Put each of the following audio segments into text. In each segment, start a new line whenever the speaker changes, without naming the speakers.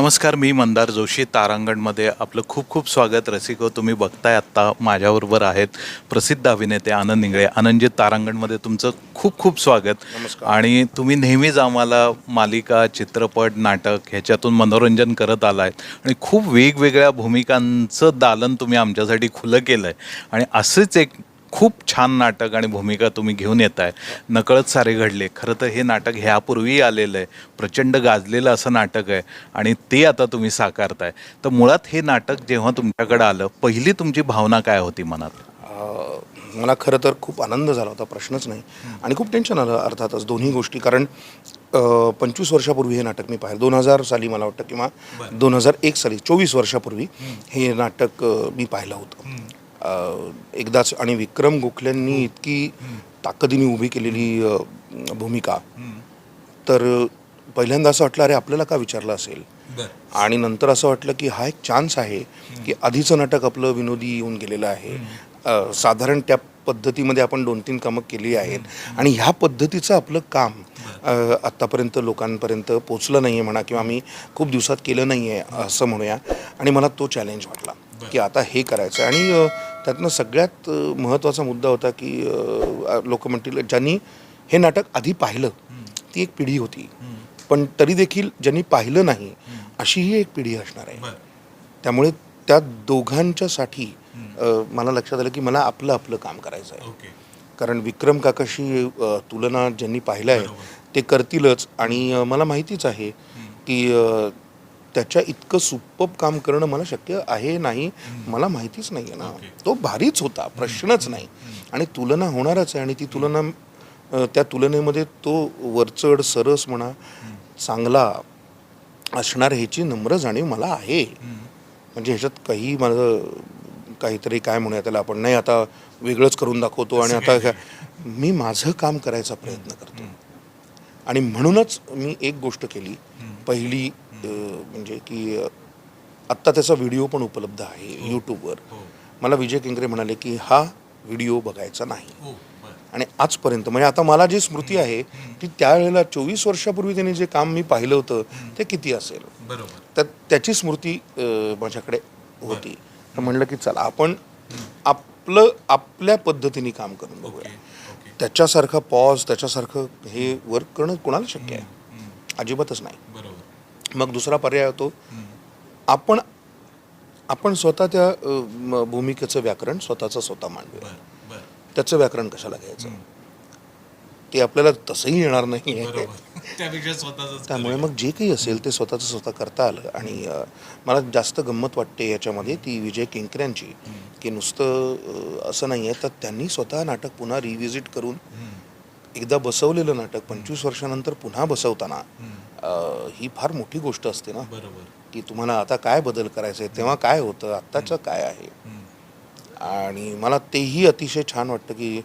नमस्कार मी मंदार जोशी तारांगणमध्ये आपलं खूप खूप स्वागत. रसिको तुम्ही बघताय आत्ता माझ्याबरोबर आहेत प्रसिद्ध अभिनेते आनंद इंगळे आनंदजी तारांगणमध्ये तुमचं खूप खूप स्वागत. आणि तुम्ही नेहमीच आम्हाला मालिका चित्रपट नाटक ह्याच्यातून मनोरंजन करत आलाय. आणि खूप वेगवेगळ्या भूमिकांचं दालन तुम्ही आमच्यासाठी खुलं केलं आहे आणि असंच एक खूप छान नाटक आणि भूमिका तुम्ही घेऊन येत आहे नकळत सारे घडले. खरं तर हे नाटक ह्यापूर्वी आलेलं आहे. प्रचंड गाजलेलं असं नाटक आहे आणि ते आता तुम्ही साकारताय. तर मुळात हे नाटक जेव्हा तुमच्याकडे आलं पहिली तुमची भावना काय होती मनात?
मला खरं तर खूप आनंद झाला होता प्रश्नच नाही. आणि खूप टेन्शन आलं अर्थातच दोन्ही गोष्टी. कारण पंचवीस वर्षापूर्वी हे नाटक मी पाहिलं. दोन हजार साली मला वाटतं किंवा दोन हजार एक साली चोवीस वर्षापूर्वी हे नाटक मी पाहिलं होतं. एकदाच आणि विक्रम गोखल्यांनी इतकी ताकदीने उभी केलेली भूमिका. तर पहिल्यांदा असं वाटलं अरे आपल्याला का विचारलं असेल? आणि नंतर असं वाटलं की हा एक चान्स आहे की आधीचं नाटक आपलं विनोदी येऊन गेलेलं आहे. साधारण त्या पद्धतीमध्ये आपण दोन तीन कामं केली आहेत. आणि ह्या पद्धतीचं आपलं काम आत्तापर्यंत लोकांपर्यंत पोचलं नाही आहे म्हणा किंवा आम्ही खूप दिवसात केलं नाही आहे असं म्हणूया. आणि मला तो चॅलेंज वाटला की आता हे करायचं आणि त्यातनं सगळ्यात महत्त्वाचा मुद्दा होता की लोक म्हणतील ज्यांनी हे नाटक आधी पाहिलं ती एक पिढी होती. पण तरी देखील ज्यांनी पाहिलं नाही अशी ही एक पिढी असणार आहे. त्यामुळे त्या दोघांच्यासाठी मला लक्षात आलं की मला आपलं आपलं काम करायचं आहे. कारण विक्रम काकाशी तुलना ज्यांनी पाहिलं आहे ते करतीलच. आणि मला माहितीच आहे की त्याच्या इतकं सुप्पप काम करणं मला शक्य आहे नाही मला माहितीच नाही आहे ना तो भारीच होता प्रश्नच नाही. आणि तुलना होणारच आहे आणि ती तुलना त्या तुलनेमध्ये तो वरचढ सरस म्हणा चांगला असणार ह्याची नम्र जाणीव मला आहे. म्हणजे ह्याच्यात काही माझं काहीतरी काय म्हणूया त्याला आपण नाही आता वेगळंच करून दाखवतो आणि आता मी माझं काम करायचा प्रयत्न करतो. आणि म्हणूनच मी एक गोष्ट केली. पहिली म्हणजे की आत्ता त्याचा व्हिडिओ पण उपलब्ध आहे यूट्यूबवर मला विजय केंकरे म्हणाले की हा व्हिडिओ बघायचा नाही. आणि आजपर्यंत म्हणजे आता मला जी स्मृती आहे ती त्यावेळेला चोवीस वर्षापूर्वी त्यांनी जे काम मी पाहिलं होतं ते किती असेल? तर त्याची स्मृती माझ्याकडे होती. तर म्हणलं की चला आपण आपलं आपल्या पद्धतीने काम करून बघूया. त्याच्यासारखं पॉज त्याच्यासारखं हे वर्क करणं कोणाला शक्य आहे? अजिबातच नाही. मग दुसरा पर्याय होतो. आपण आपण स्वतः त्या भूमिकेचं व्याकरण स्वतःचं स्वतः मांडूया. त्याचं व्याकरण कशाला घ्यायचं? ते आपल्याला तसंही येणार नाही आहे त्यामुळे मग जे काही असेल ते स्वतःचं स्वतः करता आलं. आणि मला जास्त गंमत वाटते याच्यामध्ये ती विजय केंकऱ्यांची की नुसतं असं नाही आहे तर त्यांनी स्वतः नाटक पुन्हा रिव्हिजिट करून एकदा बसवलेलं नाटक पंचवीस वर्षानंतर पुन्हा बसवताना ही फार मोठी गोष्ट असते ना.
बरोबर.
की तुम्हाला आता काय बदल करायचे तेव्हा काय होतं? आत्ताचं काय आहे? आणि मला तेही अतिशय छान वाटतं की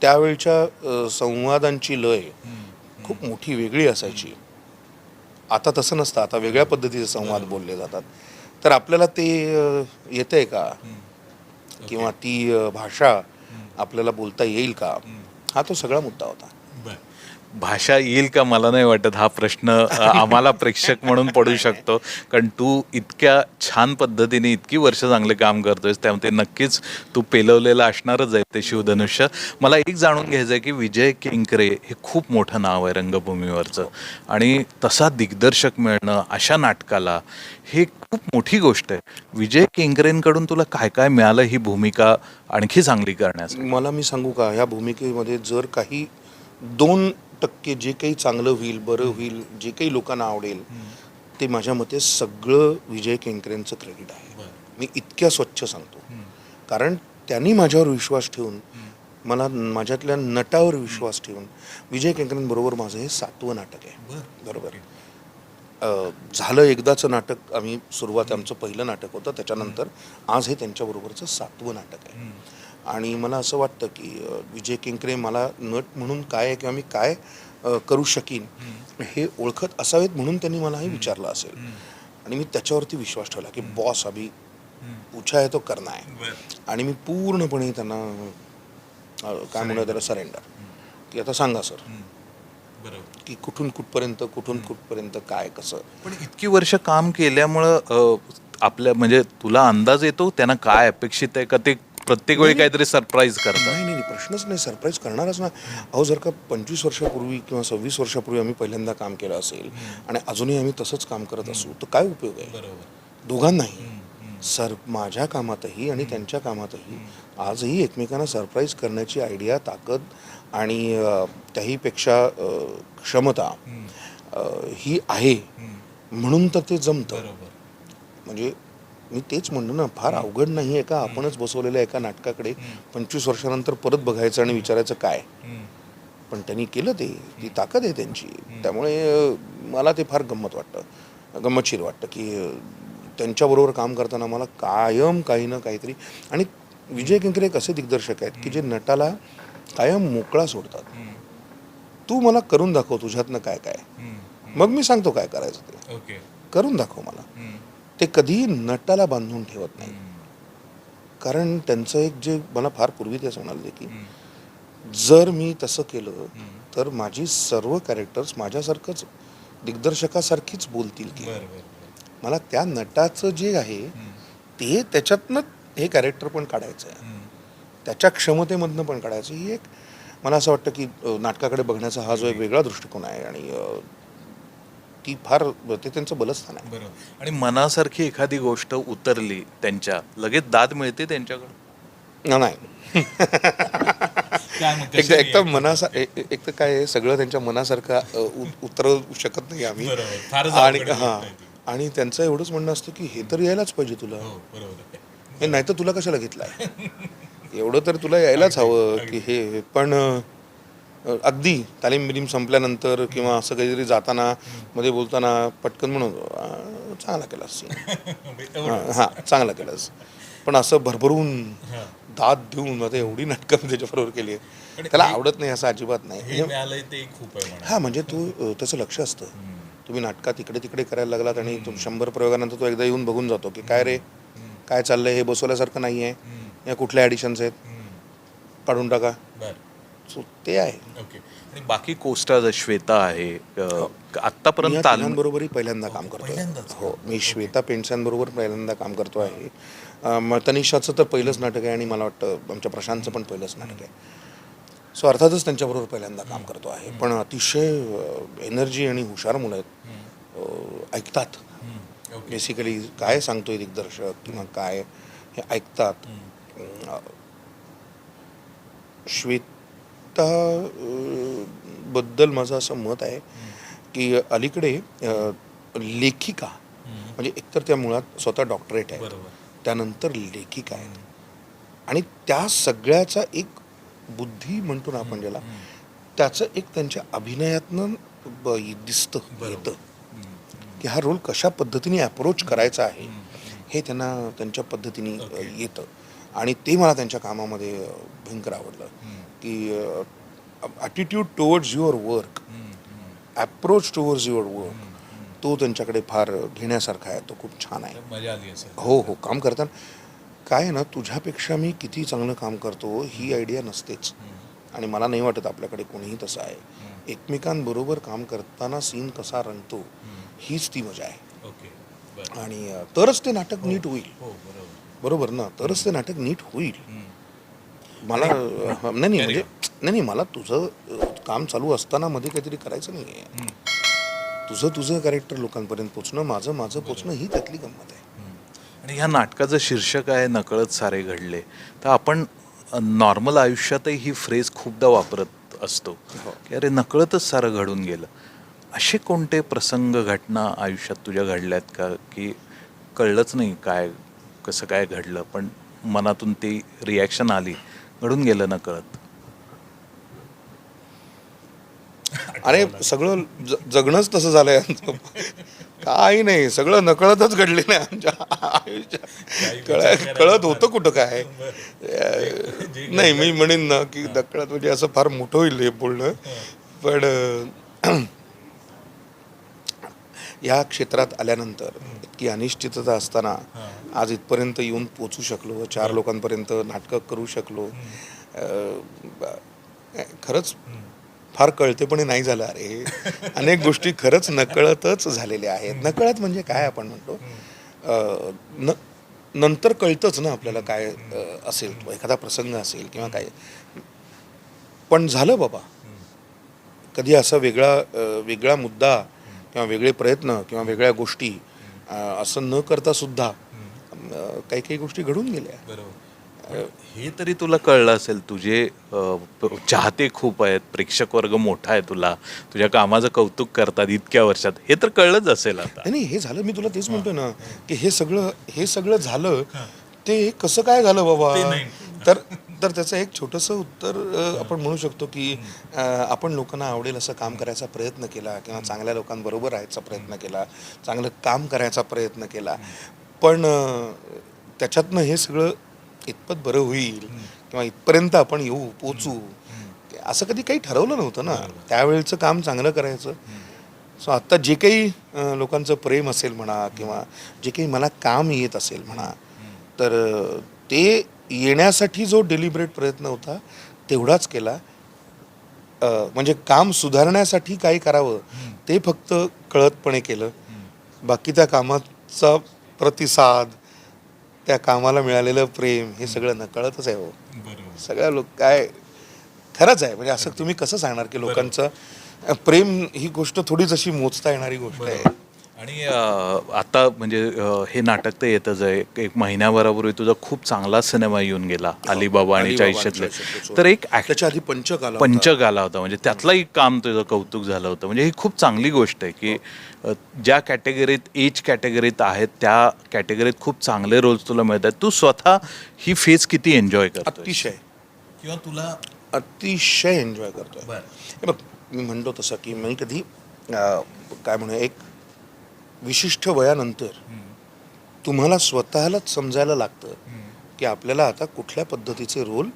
त्यावेळच्या संवादांची लय खूप मोठी वेगळी असायची. आता तसं नसतं. आता वेगळ्या पद्धतीचे संवाद बोलले जातात. तर आपल्याला ते येतं आहे का? किंवा ती भाषा आपल्याला बोलता येईल का? हा तो सगळा मुद्दा होता.
भाषा येईल का मला नाही वाटत. हा प्रश्न आम्हाला प्रेक्षक म्हणून पडू शकतो. कारण तू इतक्या छान पद्धतीने इतकी वर्ष चांगले काम करतोयस त्यामुळे नक्कीच तू पेलवलेलं असणारच आहे ते शिवधनुष्य. मला एक जाणून घ्यायचं आहे की विजय केंकरे हे खूप मोठं नाव आहे रंगभूमीवरचं. आणि तसा दिग्दर्शक मिळणं अशा नाटकाला हे खूप मोठी गोष्ट आहे. विजय केंकरेंकडून तुला काय काय मिळालं ही भूमिका आणखी चांगली करण्यास
मला मी सांगू का ह्या भूमिकेमध्ये जर काही दोन टक्के जे काही चांगलं होईल बरं होईल जे काही लोकांना आवडेल ते माझ्या मते सगळं विजय केंकरेंचं क्रेडिट आहे. मी इतक्या स्वच्छ सांगतो. कारण त्यांनी माझ्यावर विश्वास ठेवून मला माझ्यातल्या नटावर विश्वास ठेवून विजय केंकरेंबरोबर माझं हे सातवं नाटक आहे. बरोबर झालं एकदाचं नाटक आम्ही सुरुवात आमचं पहिलं नाटक होतं त्याच्यानंतर आज हे त्यांच्याबरोबरचं सातवं नाटक आहे. आणि मला असं वाटतं की विजय केंकरे मला नट म्हणून काय आहे किंवा मी काय करू शकीन हे ओळखत असावेत म्हणून त्यांनी मलाही विचारलं असेल. आणि मी त्याच्यावरती विश्वास ठेवला की बॉस अभि पूछा आहे तो करना आहे. आणि मी पूर्णपणे त्यांना काय म्हणूया त्याला सरेंडर की आता सांगा सर.
बरोबर.
की कुठून कुठपर्यंत कुठून कुठपर्यंत काय कसं?
पण इतकी वर्ष काम केल्यामुळं आपल्या म्हणजे तुला अंदाज येतो? त्यांना काय अपेक्षित आहे? का ते प्रत्येक वेळी काहीतरी सरप्राईज करतात.
नाही नाही नाही, प्रश्नच नाही सरप्राईज करणारच ना अहो जर का पंचवीस वर्षापूर्वी किंवा सव्वीस वर्षापूर्वी आम्ही पहिल्यांदा काम केलं असेल आणि अजूनही आम्ही तसंच काम करत असू तर काय उपयोग आहे? दोघांनाही. सर माझ्या कामातही आणि त्यांच्या कामातही आजही एकमेकांना सरप्राईज करण्याची आयडिया ताकद आणि अ, त्याहीपेक्षा अ, क्षमता अ, ही आहे. म्हणून तर ते जमतं. म्हणजे मी तेच म्हणलो ना फार अवघड नाही आहे का? आपणच बसवलेल्या एका नाटकाकडे. पंचवीस वर्षानंतर परत बघायचं आणि विचारायचं काय? पण त्यांनी केलं ते. ती ताकद आहे त्यांची. त्यामुळे मला ते फार गंमत वाटतं. गंमतशीर वाटतं की त्यांच्याबरोबर काम करताना मला कायम काही ना काहीतरी आणि विजय केंकरे एक असे दिग्दर्शक आहेत की जे नटाला कायम मोकळा सोडतात. तू मला करून दाखव तुझ्यातनं काय काय. मग मी सांगतो काय करायचं ते. करून दाखव मला. ते कधीही नटाला बांधून ठेवत नाही. कारण त्यांचं एक जे मला फार पूर्वी ते म्हणाले की जर मी तसं केलं तर माझी सर्व कॅरेक्टर्स माझ्यासारखंच दिग्दर्शकासारखीच बोलतील की. मला त्या नटाचं जे आहे ते त्याच्यातनं हे कॅरेक्टर पण काढायचं आहे. त्याच्या क्षमतेमधनं पण काढायचं ही एक मला असं वाटतं की नाटकाकडे बघण्याचा हा जो एक वेगळा दृष्टिकोन आहे आणि ती फार ते त्यांचं बलस्थान आहे.
बरोबर. आणि मनासारखी एखादी गोष्ट उतरली त्यांच्या लगेच दाद मिळते त्यांच्याकडे
ना, नाही. एक तर मनासा एक तर काय सगळं त्यांच्या मनासारखं उतरवू शकत नाही आम्ही. आणि हा. आणि त्यांचं एवढंच म्हणणं असतं की हे तर यायलाच पाहिजे तुला. हे नाही तर तुला कशाला घेतलाय? एवढं तर तुला यायलाच हवं की हे पण अगदी तालीम बिलीम संपल्यानंतर किंवा असं काहीतरी जाताना मध्ये बोलताना पटकन म्हणून "अ, चांगला केलास. हां चांगला केलास. पण असं भरभरून दाद देऊन आता एवढी नाटकं मी त्याच्याबरोबर केली आहे त्याला आवडत नाही असं अजिबात नाही. हा म्हणजे तू त्याचं लक्ष असतं. तुम्ही नाटकात इकडे तिकडे करायला लागलात आणि तो शंभर प्रयोगानंतर तो एकदा येऊन बघून जातो की काय रे काय चाललंय हे बसवल्यासारखं नाही आहे या कुठल्या ॲडिशन्स आहेत? काढून टाका. सो ते आहे
ओके. आणि बाकी कोस्टाज श्वेता आहे अ, आत्तापर्यंत
मी
तालीम
बरोबरही पहिल्यांदा काम करतोय. हो मी श्वेता पेंडसांबरोबर पहिल्यांदा काम करतो आहे तनिषाचं तर पहिलंच नाटक आहे आणि मला वाटतं आमच्या प्रशांतचं पण पहिलंच नाटक आहे. सो अर्थातच त्यांच्याबरोबर पहिल्यांदा काम करतो आहे पण अतिशय एनर्जी आणि हुशार मुलं आहेत. अं, ऐकतात. बेसिकली काय सांगतोय दिग्दर्शक किंवा काय हे ऐकतात. अं, श्वेता बद्दल माझं असं मत आहे की अलीकडे लेखिका म्हणजे एकतर त्या मुळात स्वतः डॉक्टरेट आहे त्यानंतर लेखिका आहेत. आणि त्या सगळ्याचा एक बुद्धी म्हणतो ना आपण ज्याला त्याचं एक त्यांच्या अभिनयातनं दिसतं येतं. की हा रोल कशा पद्धतीने अप्रोच करायचा आहे हे त्यांना त्यांच्या पद्धतीने येतं. आणि ते मला त्यांच्या कामामध्ये भयंकर आवडलं. की attitude towards your work approach towards your work तो त्यांच्याकडे फार घेण्यासारखा आहे. तो खूप छान आहे.
मजा आली असेल
हो हो काम करताना काय ना तुझ्यापेक्षा मी किती चांगलं काम करतो ही आयडिया नसतेच. आणि मला नाही वाटत आपल्याकडे कोणीही तसं आहे. एकमेकांबरोबर काम करताना सीन कसा रंगतो हीच ती मजा आहे.
ओके
आणि तरच ते नाटक नीट होईल.
हो बरोबर.
ना? तरच ते नाटक नीट होईल. मला नाही. नाही म्हणजे नाही. नाही मला तुझं काम चालू असताना मध्ये काहीतरी करायचं नाही आहे तुझं तुझं कॅरेक्टर लोकांपर्यंत पोचणं माझं माझं पोचणं ही त्यातली गंमत आहे.
आणि ह्या नाटकाचं शीर्षक आहे नकळत सारे घडले. तर आपण नॉर्मल आयुष्यातही ही फ्रेज खूपदा वापरत असतो. की अरे नकळतच सारं घडून गेलं. असे कोणते प्रसंग घटना आयुष्यात तुझ्या घडल्यात का? की कळलंच नाही काय कसं काय घडलं पण मनातून ती रिॲक्शन आली. घडून गेलं नकळत
अरे सगळं जगणंच तसं झालंय. आमचं. काही नाही सगळं नकळतच घडलेलं आहे आमच्या आयुष्यात. कळ कळत होतं कुठं काय. नाही मी म्हणेन ना की नकळत म्हणजे असं फार मोठं होईल हे बोलणं. पण या क्षेत्रात आल्यानंतर इतकी अनिश्चितता असताना आज इथपर्यंत येऊन पोचू शकलो चार लोकांपर्यंत नाटकं करू शकलो. खरंच फार कळतेपणे नाही झालं अरे अनेक गोष्टी खरंच नकळतच झालेल्या आहेत. नकळत म्हणजे काय आपण म्हणतो? न नंतर कळतंच ना आपल्याला काय असेल एखादा प्रसंग असेल किंवा काय. पण झालं बाबा. कधी असा वेगळा वेगळा मुद्दा किंवा वेगळे प्रयत्न किंवा वेगळ्या गोष्टी असं न करता सुद्धा काही काही गोष्टी घडून गेल्या.
हे तरी तुला कळलं असेल तुझे चाहते खूप आहेत प्रेक्षक वर्ग मोठा आहे तुला तुझ्या कामाचं कौतुक करतात इतक्या वर्षात हे तर कळलंच असेल आता.
नाही नाही हे झालं मी तुला तेच म्हणतो ना की हे सगळं हे सगळं झालं ते कसं काय झालं बाबा? तर तर त्याचं एक छोटंसं उत्तर आपण म्हणू शकतो की आपण लोकांना आवडेल असं काम करायचा प्रयत्न केला किंवा चांगल्या लोकांबरोबर राहायचा प्रयत्न केला चांगलं काम करायचा प्रयत्न केला. पण त्याच्यातनं हे सगळं इतपत बरं होईल किंवा इथपर्यंत आपण येऊ पोचू असं कधी काही ठरवलं नव्हतं ना. त्यावेळेचं काम चांगलं करायचं. सो आत्ता जे काही लोकांचं प्रेम असेल म्हणा किंवा जे काही मला काम येत असेल म्हणा तर ते येण्यासाठी जो डेलिबरेट प्रयत्न होता तेवढाच केला. म्हणजे काम सुधारण्यासाठी काय करावं ते फक्त कळतपणे केलं. बाकी त्या कामाचा प्रतिसाद त्या कामाला मिळालेलं प्रेम हे सगळं नकळतच आहे हो. सगळ्या लोक काय खरंच आहे. म्हणजे असं तुम्ही कसं सांगणार की लोकांचं प्रेम ही गोष्ट थोडीच अशी मोजता येणारी गोष्ट आहे.
आणि आता म्हणजे हे नाटक तर येतच आहे. एक महिन्याभरापूर्वी तुझा खूप चांगला सिनेमा येऊन गेला अलिबाबा आणि
अलिबाबा आणि
चाळीशातले.
चाळीशातले
तर एक
त्याच्या आधी पंचक आला होता.
पंचक आला होता. म्हणजे त्यातलाही काम तुझं कौतुक झालं होतं. म्हणजे ही खूप चांगली गोष्ट आहे की ज्या कॅटेगरीत एज कॅटेगरीत आहेत त्या कॅटेगरीत खूप चांगले रोल्स तुला मिळत आहेत. तू स्वतः ही फेज किती एन्जॉय करतो
अतिशय.
किंवा तुला?
अतिशय एन्जॉय करतोय.
बरं.
हे बघ मी म्हणतो तसं की मी कधी काय म्हणू एक विशिष्ट वयानंतर तुम्हाला स्वतःलाच समजायला लागतं की आपल्याला आता कुठल्या पद्धतीचे रोल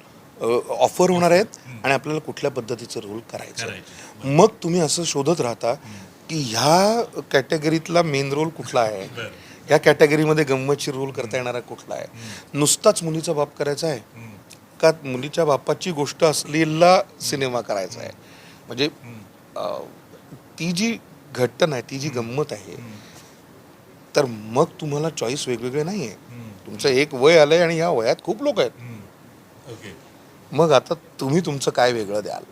ऑफर होणार आहेत आणि आपल्याला कुठल्या पद्धतीचे रोल करायचे मग तुम्ही असं शोधत राहता की ह्या कॅटेगरीतला मेन रोल कुठला आहे? ह्या कॅटेगरीमध्ये गंमतशीर रोल करता येणारा कुठला आहे? नुसताच मुलीचा बाप करायचा आहे? का मुलीच्या बापाची गोष्ट असलेला सिनेमा करायचा आहे? म्हणजे ती जी घटना आहे ती जी गंमत आहे तर मग तुम्हाला चॉईस वेगवेगळे नाही आहे तुमचं एक वय आलंय आणि ह्या वयात खूप लोक आहेत.
ओके
मग आता तुम्ही तुमचं काय वेगळं द्याल.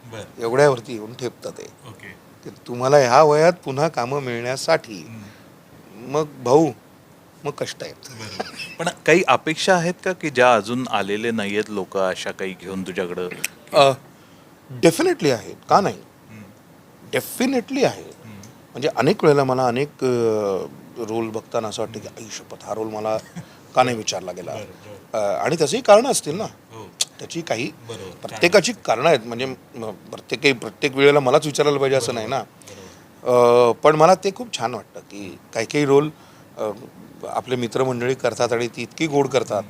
एवढ्यावरती येऊन ठेपतं ते. तुम्हाला ह्या वयात पुन्हा कामं मिळण्यासाठी मग भाऊ मग कष्ट आहेत.
पण काही अपेक्षा आहेत का की ज्या अजून आलेले नाही आहेत लोक अशा काही घेऊन तुझ्याकडं?
डेफिनेटली आहेत. का नाही? डेफिनेटली आहेत. म्हणजे अनेक वेळेला मला अनेक रोल बघताना असं वाटतं की आई शपथ हा रोल मला का नाही विचारला गेला? आणि त्याचंही कारण असतील ना. त्याची काही प्रत्येकाची कारणं आहेत. म्हणजे प्रत्येक प्रत्येक वेळेला मलाच विचारायला पाहिजे असं नाही ना. पण मला ते खूप छान वाटतं की काही काही रोल आपले मित्रमंडळी करतात आणि ती इतकी गोड करतात.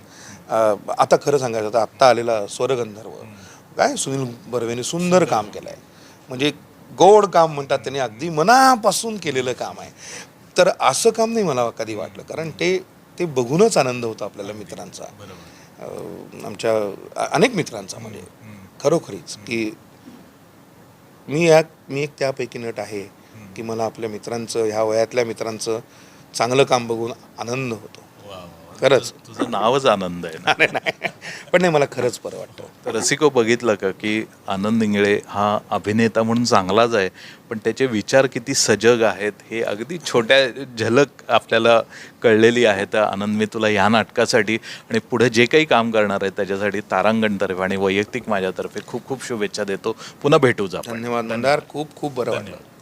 आता खरं सांगायचं तर आत्ता आलेला स्वरगंधर्व काय सुनील बर्वेने सुंदर काम केलं आहे म्हणजे गोड काम म्हणतात त्यांनी. अगदी मनापासून केलेलं काम आहे. तर असं काम नाही मला कधी वाटलं. कारण ते ते बघूनच आनंद होतो आपल्याला मित्रांचा. आमच्या अनेक मित्रांचा म्हणजे खरोखरीच की मी या मी एक त्यापैकी नट आहे की मला आपल्या मित्रांचं ह्या वयातल्या मित्रांचं चांगलं काम बघून आनंद होतो. खरंच.
तुझं नावच आनंद आहे ना.
नाही, नाही. पण नाही मला खरंच बरं वाटतं.
रसिको बघितलं का की आनंद इंगळे हा अभिनेता म्हणून चांगलाच आहे पण त्याचे विचार किती सजग आहेत हे अगदी छोट्या झलक आपल्याला कळलेली आहे. तर आनंद मी तुला ह्या नाटकासाठी आणि पुढे जे काही काम करणार आहे त्याच्यासाठी तारांगणतर्फे आणि वैयक्तिक माझ्यातर्फे खूप खूप शुभेच्छा देतो. पुन्हा भेटूच आपण.
धन्यवाद मंदार. खूप खूप बरं वाटलं.